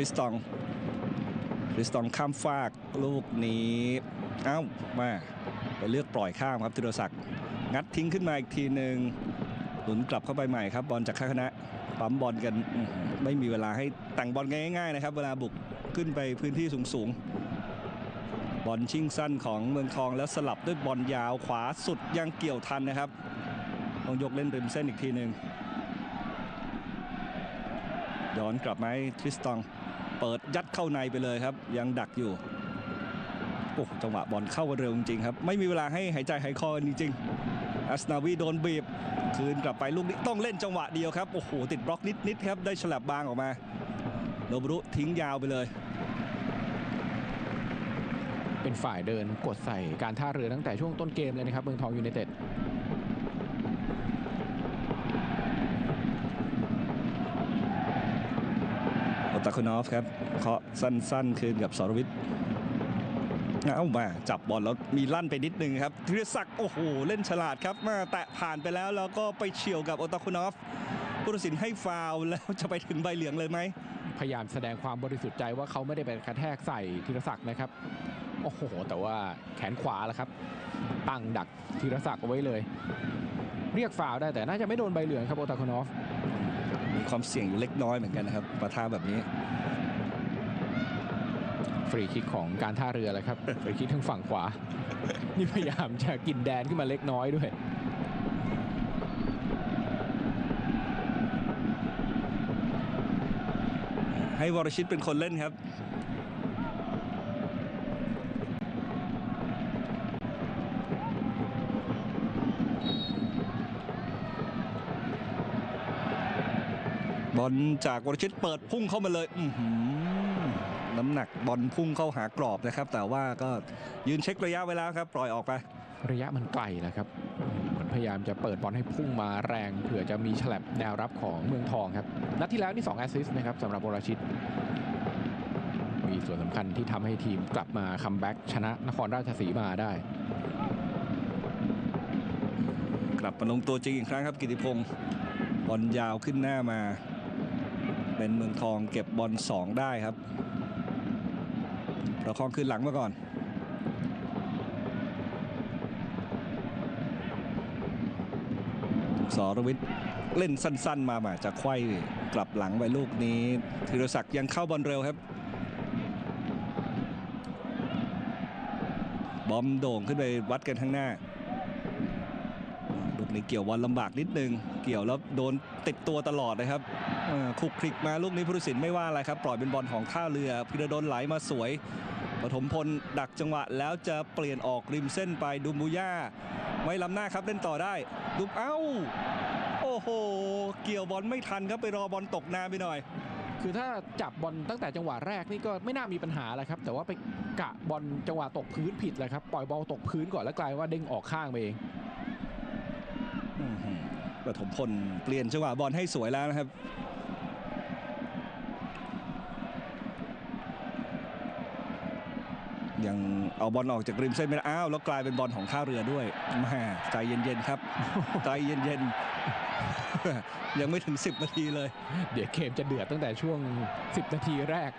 ริสตอง คริสตองข้ามฟากลูกนี้เอ้ามาไปเลือกปล่อยข้ามครับธีรศักดิ์งัดทิ้งขึ้นมาอีกทีหนึ่งหนุนกลับเข้าไปใหม่ครับ บอลจากข้าคณะปั๊มบอลกันไม่มีเวลาให้แต่งบอลง่ายๆนะครับ เวลาบุกขึ้นไปพื้นที่สูงๆ บอลชิงสั้นของเมืองทองแล้วสลับด้วยบอลยาวขวาสุดยังเกี่ยวทันนะครับต้องยกเล่นริมเส้นอีกทีหนึ่งย้อนกลับมาให้ทริสตอง เปิดยัดเข้าในไปเลยครับ ยังดักอยู่โอ้จังหวะบอลเข้าเร็วจริงครับ ไม่มีเวลาให้หายใจหายคอจริงๆอัสนาวีโดนบีบ คืนกลับไปลูกนี้ต้องเล่นจังหวะเดียวครับ โอ้โห ติดบล็อกนิดๆครับ ได้ฉลับบางออกมาโนบรุทิ้งยาวไปเลย เป็นฝ่ายเดินกดใส่การท่าเรือตั้งแต่ช่วงต้นเกมเลยนะครับเมืองทองยูไนเต็ด ตาคุนอฟครับเคาะสั้นๆ คืนกับสรวิทย์เอามาจับบอลแล้วมีลั่นไปนิดนึงครับธีรศักดิ์โอ้โห เล่นฉลาดครับมาแตะผ่านไปแล้วแล้วก็ไปเฉียวกับโอตาคุนอฟผู้ตัดสินให้ฟาวแล้วจะไปถึงใบเหลืองเลยไหมพยายามแสดงความบริสุทธิ์ใจว่าเขาไม่ได้ไปกระแทกใส่ธีรศักดิ์นะครับ โอ้โห แต่ว่าแขนขวาแล้วครับ ตั้งดักธีรศักดิ์เอาไว้เลย เรียกฟาวได้แต่น่าจะไม่โดนใบเหลืองครับโอตาโคนอฟ มีความเสี่ยงอยู่เล็กน้อยเหมือนกันนะครับปะทะแบบนี้ ฟรีคิกของการท่าเรือเลยครับ ฟรีคิกทางฝั่งขวา นี่พยายามจะกินแดนขึ้นมาเล็กน้อยด้วยให้วรชิตเป็นคนเล่นครับ บอลจากวรชิตเปิดพุ่งเข้ามาเลยอื้อหือน้ำหนักบอลพุ่งเข้าหากรอบนะครับ แต่ว่าก็ยืนเช็คระยะไว้แล้วครับ ปล่อยออกไประยะมันไกลนะครับเหมือนพยายามจะเปิดบอลให้พุ่งมาแรงเผื่อจะมีฉลับแนวรับของเมืองทองครับนัดที่แล้วนี่2แอสซิสต์นะครับสำหรับวรชิตมีส่วนสำคัญที่ทำให้ทีมกลับมาคัมแบ็กชนะนครราชสีมาได้ กลับมาลงตัวจริงอีกครั้งครับกิติพงศ์บอลยาวขึ้นหน้ามา เป็นเมืองทองเก็บบอลสองได้ครับประคองคืนหลังมาก่อน สรวิทย์เล่นสั้น ๆ มามาจะไขว้กลับหลังไปลูกนี้ธีรศักดิ์ยังเข้าบอลเร็วครับ บอมโด่งขึ้นไปวัดกันข้างหน้า นี้เกี่ยวบอลลำบากนิดนึง เกี่ยวแล้วโดนติดตัวตลอดนะครับคลุกคลิกมาลูกนี้ผู้ตัดสินไม่ว่าอะไรครับ ปล่อยเป็นบอลของท่าเรือพิรดลไหลมาสวยปฐมพลดักจังหวะแล้วจะเปลี่ยนออกริมเส้นไปดูมูย่าไม่ล้ำหน้าครับเล่นต่อได้ดูเอ้า โอ้โห เกี่ยวบอลไม่ทันครับไปรอบอลตกนานไปหน่อย คือถ้าจับบอลตั้งแต่จังหวะแรกนี่ก็ไม่น่ามีปัญหาแล้วครับ แต่ว่าไปกะบอลจังหวะตกพื้นผิดเลยครับ ปล่อยบอลตกพื้นก่อนแล้วกลายว่าเด้งออกข้างไปเอง ปฐมพลเปลี่ยนจังหวะบอลให้สวยแล้วนะครับยังเอาบอลออกจากริมเส้นไม่ได้อ้าวแล้วกลายเป็นบอลของท่าเรือด้วยแม่ใจเย็นๆครับใจเย็นๆยังไม่ถึง 10 นาทีเลย เดี๋ยวเกมจะเดือดตั้งแต่ช่วง 10 นาทีแรก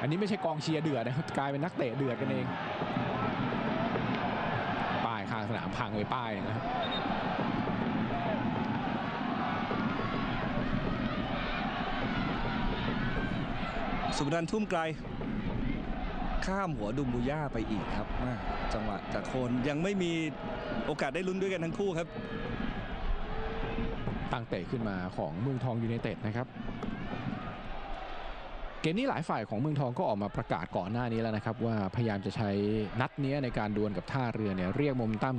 อันนี้ไม่ใช่กองเชียร์เดือดนะครับกลายเป็นนักเตะเดือดกันเอง ป้ายข้างสนามพังไปป้ายนะครับ สุบนันท์ทุ่มไกล ข้ามหัวดุมบูย่าไปอีกครับม่จังหวะจากโคนยังไม่มีโอกาสได้ลุ้นด้วยกันทั้งคู่ครับ ตั้งเตะขึ้นมาของเมืองทองยูไนเต็ดนะครับเกมนี้หลายฝ่ายของเมืองทองก็ออกมาประกาศก่อนหน้านี้แล้วนะครับ ว่าพยายามจะใช้นัดเนี้ยในการดวลกับท่าเรือเนี่ยเรียกมเมตั้ม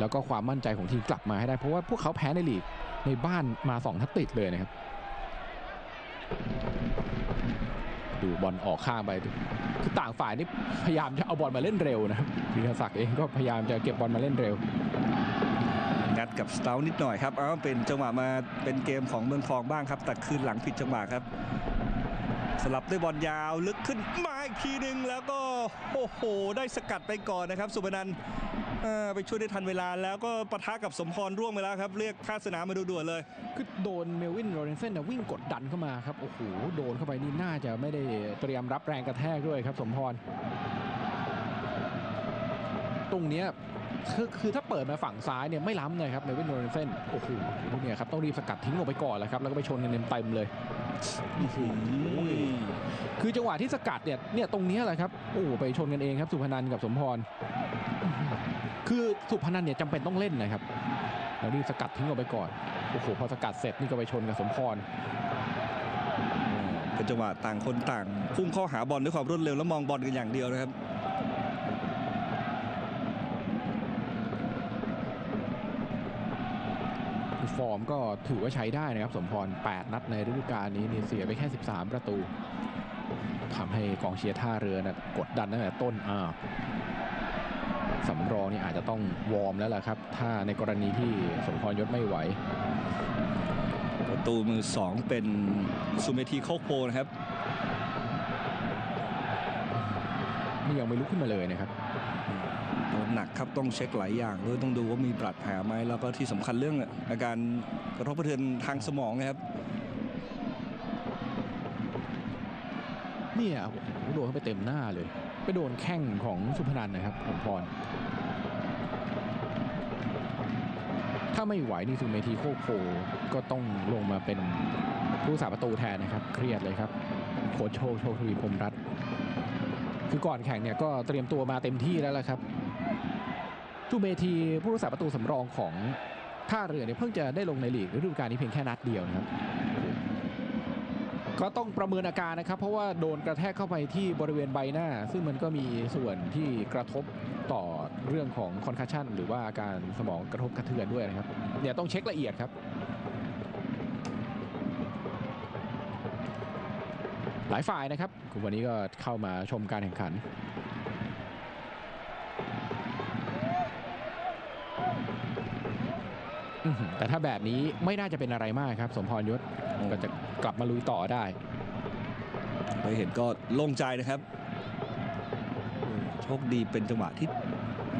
แล้วก็ความมั่นใจของทีมกลับมาให้ได้เพราะว่าพวกเขาแพ้ในลีกในบ้านมาสองนัดติดเลยนะครับ บอลออกข้างไปคือต่างฝ่ายนี่พยายามจะเอาบอลมาเล่นเร็วนะครับธีรศักดิ์เองก็พยายามจะเก็บบอลมาเล่นเร็ว งัดกับสเตานิดหน่อยครับ เอาเป็นจังหวะมาเป็นเกมของเมืองทองบ้างครับแต่คืนหลังผิดจังหวะครับ สลับด้วยบอลยาวลึกขึ้นมาอีกทีหนึ่งแล้วก็โอ้โห ได้สกัดไปก่อนนะครับ สุบนันท ไปช่วยได้ทันเวลาแล้วก็ปะทะกับสมพรร่วงไปแล้วครับ เรียกค่าสนามมาดูด่วนเลยคือโดนเมลวินโรเรนเซนน่ะวิ่งกดดันเข้ามาครับ โอ้โห โดนเข้าไปนี่น่าจะไม่ได้เตรียมรับแรงกระแทกด้วยครับ สมพร ตรงเนี้ยคือคือถ้าเปิดมาฝั่งซ้ายเนี่ยไม่ล้ำเลยครับเมลวินโรเรนเซนโอ้โหเนี่ยครับต้องรีบสกัดทิ้งออกไปก่อนแล้วครับแล้วก็ไปชนกันเต็มๆเลย คือจังหวะที่สกัดเนี่ยเนี่ยตรงนี้แหละครับโอ้ไปชนกันเองครับสุพนันกับสมพร คือสุพนันเนี่ยจำเป็นต้องเล่นนะครับแล้วรีบสกัดทิ้งออกไปก่อนโอ้โหพอสกัดเสร็จนี่ก็ไปชนกับสมพรเป็นจังหวะต่างคนต่างพุ่งเข้าหาบอลด้วยความรวดเร็วแล้วมองบอลกันอย่างเดียวนะครับ ฟอร์มก็ถือว่าใช้ได้นะครับ สมพร 8 นัดในฤดูกาลนี้เนี่ยเสียไปแค่ 13 ประตูทำให้กองเชียร์ท่าเรือนะกดดันตั้งแต่ต้นอ้าวสำรองนี่อาจจะต้องวอร์มแล้วล่ะครับ ถ้าในกรณีที่สมพรยศไม่ไหว ประตูมือสองเป็นซูเมทีโคกโพนะครับนี่ยังไม่ลุกขึ้นมาเลยนะครับโดน หนักครับต้องเช็คหลายอย่างด้วยต้องดูว่ามีบาดแผลไหมแล้วก็ที่สำคัญเรื่องอาการกระทบกระเทือนทางสมองนะครับเนี่ยโอ้โหโดนเข้าไปเต็มหน้าเลย ไปโดนแข้งของสุพนันนะครับสมพร ถ้าไม่ไหวนี่สุเมทีโคโพก็ต้องลงมาเป็นผู้สาประตูแทนนะครับ เครียดเลยครับโค้ชโชคโชคทวีพรมรัตน์คือก่อนแข่งเนี่ยก็เตรียมตัวมาเต็มที่แล้วละครับ สุเมทีผู้รักษาประตูสำรองของท่าเรือเนี่ยเพิ่งจะได้ลงในลีกฤดูกาลนี้เพียงแค่นัดเดียวนะครับก็ต้องประเมินอาการนะครับ เพราะว่าโดนกระแทกเข้าไปที่บริเวณใบหน้า ซึ่งมันก็มีส่วนที่กระทบต่อเรื่องของคอนคัชชันหรือว่าอาการสมองกระทบกระเทือนด้วยนะครับเนี่ยต้องเช็คละเอียดครับ หลายฝ่ายนะครับ วันนี้ก็เข้ามาชมการแข่งขัน อื้อหือ แต่ถ้าแบบนี้ไม่น่าจะเป็นอะไรมากครับ สมพรยศก็จะกลับมาลุยต่อได้ไปเห็นก็โล่งใจนะครับโชคดีเป็นจังหวะที่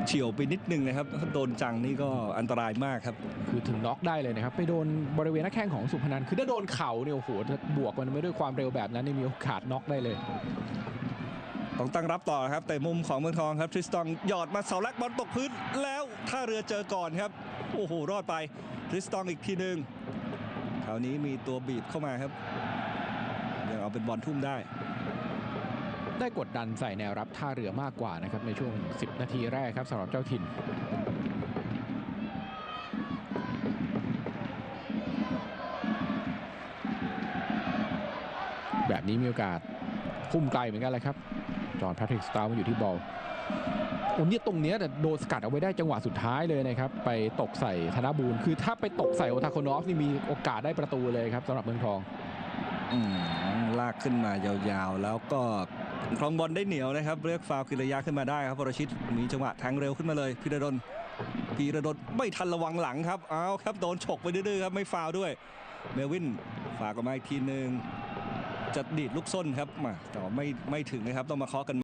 เฉียวไปนิดนึงนะครับถ้าโดนจังนี่ก็อันตรายมากครับ คือถึงน็อกได้เลยนะครับ ไปโดนบริเวณหน้าแข้งของสุพนันคือถ้าโดนเข่าเนี่ยโอ้โหถ้าบวกมันไม่ด้วยความเร็วแบบนั้นนี่มีโอกาสน็อกได้เลยต้องตั้งรับต่อครับแต่มุมของเมืองทองครับทริสตองหยอดมาเสาแรกบอลตกพื้นแล้วท่าเรือเจอก่อนครับ โอ้โห รอดไปทริสตองอีกทีหนึ่งคราวนี้มีตัวบีบเข้ามาครับ ยังเอาเป็นบอลทุ่มได้ ได้กดดันใส่แนวรับท่าเรือมากกว่านะครับ ในช่วง 10 นาทีแรกครับสำหรับเจ้าถิ่นแบบนี้มีโอกาสพุ่มไกลเหมือนกันเลยครับ จอห์นแพทริกสตาร์มาอยู่ที่บอล โอ้เนี่ยตรงเนี้ยแต่โดนสกัดเอาไว้ได้จังหวะสุดท้ายเลยนะครับ ไปตกใส่ธนบูลคือถ้าไปตกใส่โอทาโคนอฟนี่มีโอกาสได้ประตูเลยครับสำหรับเมืองทองอืมลากขึ้นมายาวๆ แล้วก็ครองบอลได้เหนียวนะครับเรียกฟาวล์คือระยะขึ้นมาได้ครับวรชิตมีจังหวะแทงเร็วขึ้นมาเลยพิระดลพีระดลไม่ทันระวังหลังครับเอาครับโดนฉกไปดื้อๆครับไม่ฟาวด้วยเมลวินฝากออกมาอีกทีหนึ่งจะดีดลูกส้นครับมาแต่ว่าไม่ไม่ถึงนะครับต้องมาเคาะกัน